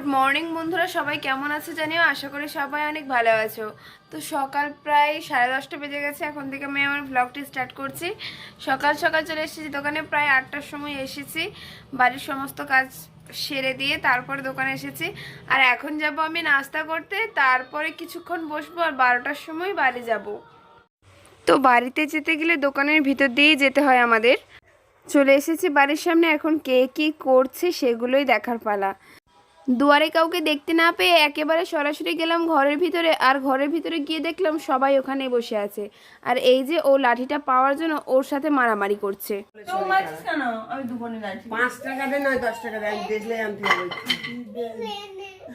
Good morning বন্ধুরা, সবাই কেমন আছে জানিও? আশা করি সবাই অনেক ভালো আছো। তো সকাল প্রায় সাড়ে দশটা বেজে গেছে, এখন থেকে আমি আমার ব্লগটি স্টার্ট করছি। সকাল সকাল চলে এসেছি, দোকানে প্রায় আটটার সময় এসেছি। বাড়ির সমস্ত কাজ সেরে দিয়ে তারপরে দোকানে এসেছি। আর এখন যাব আমি নাস্তা করতে, তারপরে কিছুক্ষণ বসবো আর বারোটার সময় বাড়ি যাব। তো বাড়িতে যেতে গেলে দোকানের ভিতর দিয়েই যেতে হয় আমাদের। চলে এসেছি বাড়ির সামনে, এখন কে কী করছে সেগুলোই দেখার পালা। দুয়ারে কাউকে দেখতে না পেয়ে একেবারে সরাসরি গেলাম ঘরের ভিতরে আর ঘরের ভিতরে গিয়ে দেখলাম সবাই ওখানে বসে আছে। আর এই যে ও লাঠিটা পাওয়ার জন্য ওর সাথে মারামারি করছে। পাঁচ টাকা দেয় নয় দশ টাকা দেয় দেখলে আনতে হবে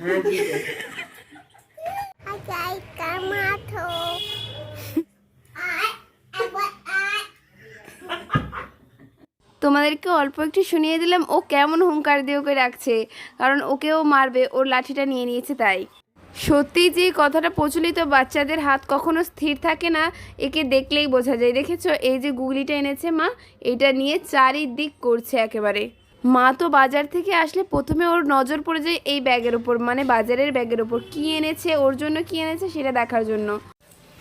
হ্যাঁ ঠিক আছে তোমাদেরকে অল্প একটু শুনিয়ে দিলাম, ও কেমন হুঙ্কার দিয়ে ওকে রাখছে। কারণ ওকেও মারবে, ওর লাঠিটা নিয়ে নিয়েছে তাই। সত্যি যে কথাটা প্রচলিত বাচ্চাদের হাত কখনো স্থির থাকে না, একে দেখলেই বোঝা যায়। দেখেছ? এই যে গুগলিটা এনেছে মা, এটা নিয়ে চারিদিক করছে একেবারে। মা তো বাজার থেকে আসলে প্রথমে ওর নজর পড়ে যায় এই ব্যাগের ওপর মানে বাজারের ব্যাগের ওপর কী এনেছে, ওর জন্য কী এনেছে সেটা দেখার জন্য।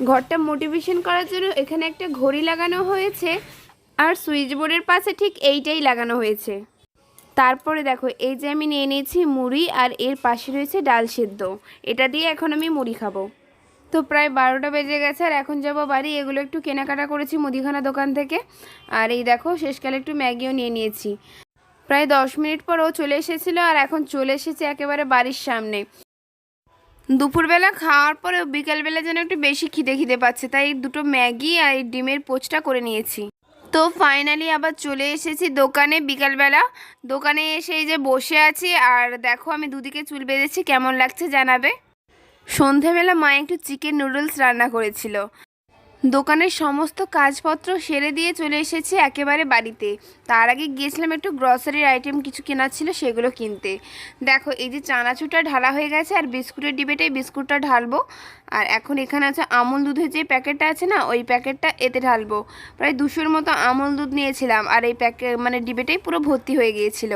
ঘরটা মোটিভেশন করার জন্য এখানে একটা ঘড়ি লাগানো হয়েছে। আর সুইচ বোর্ডের পাশে ঠিক এইটাই লাগানো হয়েছে। তারপরে দেখো, এই যে আমি নিয়ে নিয়েছি মুড়ি আর এর পাশে রয়েছে ডাল সেদ্ধ। এটা দিয়ে এখন আমি মুড়ি খাব। তো প্রায় বারোটা বেজে গেছে আর এখন যাব বাড়ি। এগুলো একটু কেনাকাটা করেছি মুদিখানা দোকান থেকে। আর এই দেখো, শেষকালে একটু ম্যাগিও নিয়ে নিয়েছি। প্রায় দশ মিনিট পর ও চলে এসেছিল আর এখন চলে এসেছে একেবারে বাড়ির সামনে। দুপুরবেলা খাওয়ার পরে বিকালবেলা যেন একটু বেশি খিদে খিদে পাচ্ছে। তাই দুটো ম্যাগি আর এই ডিমের পোচটা করে নিয়েছি। তো ফাইনালি আবার চলে এসেছি দোকানে বিকালবেলা। দোকানে এসে এই যে বসে আছি আর দেখো আমি দুদিকে চুল বেঁধেছি, কেমন লাগছে জানাবে? সন্ধেবেলা মা একটু চিকেন নুডলস রান্না করেছিল। দোকানের সমস্ত কাজপত্র সেরে দিয়ে চলে এসেছি একেবারে বাড়িতে। তার আগে গিয়েছিলাম একটু গ্রসারির আইটেম কিছু কেনার ছিল, সেগুলো কিনতে। দেখো, এই যে চানাচুরটা ঢালা হয়ে গেছে, আর বিস্কুটের ডিবেটাই বিস্কুটটা ঢালবো। আর এখন এখানে আছে আমুল দুধের যে প্যাকেটটা আছে না, ওই প্যাকেটটা এতে ঢালবো। প্রায় দুশোর মতো আমুল দুধ নিয়েছিলাম, আর এই প্যাকে মানে ডিবেটাই পুরো ভর্তি হয়ে গিয়েছিল।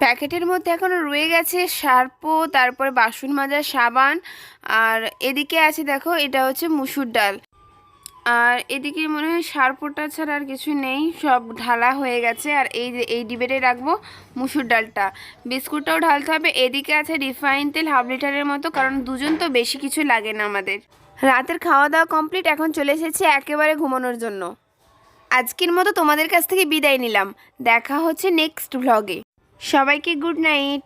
প্যাকেটের মধ্যে এখনও রয়ে গেছে সার্পো, তারপরে বাসন মাজার সাবান, আর এদিকে আছে দেখো, এটা হচ্ছে মুসুর ডাল। আর এদিকে মনে হয় সারপোটা ছাড়া আর কিছু নেই, সব ঢালা হয়ে গেছে। আর এই এই ডিবেটে রাখব মুসুর ডালটা। বিস্কুটটাও ঢালতে হবে। এদিকে আছে রিফাইন তেল হাফ লিটারের মতো, কারণ দুজন তো বেশি কিছু লাগে না আমাদের। রাতের খাওয়া দাওয়া কমপ্লিট, এখন চলে এসেছে একেবারে ঘুমানোর জন্য। আজকের মতো তোমাদের কাছ থেকে বিদায় নিলাম। দেখা হচ্ছে নেক্সট ভ্লগে সবাইকে গুড নাইট।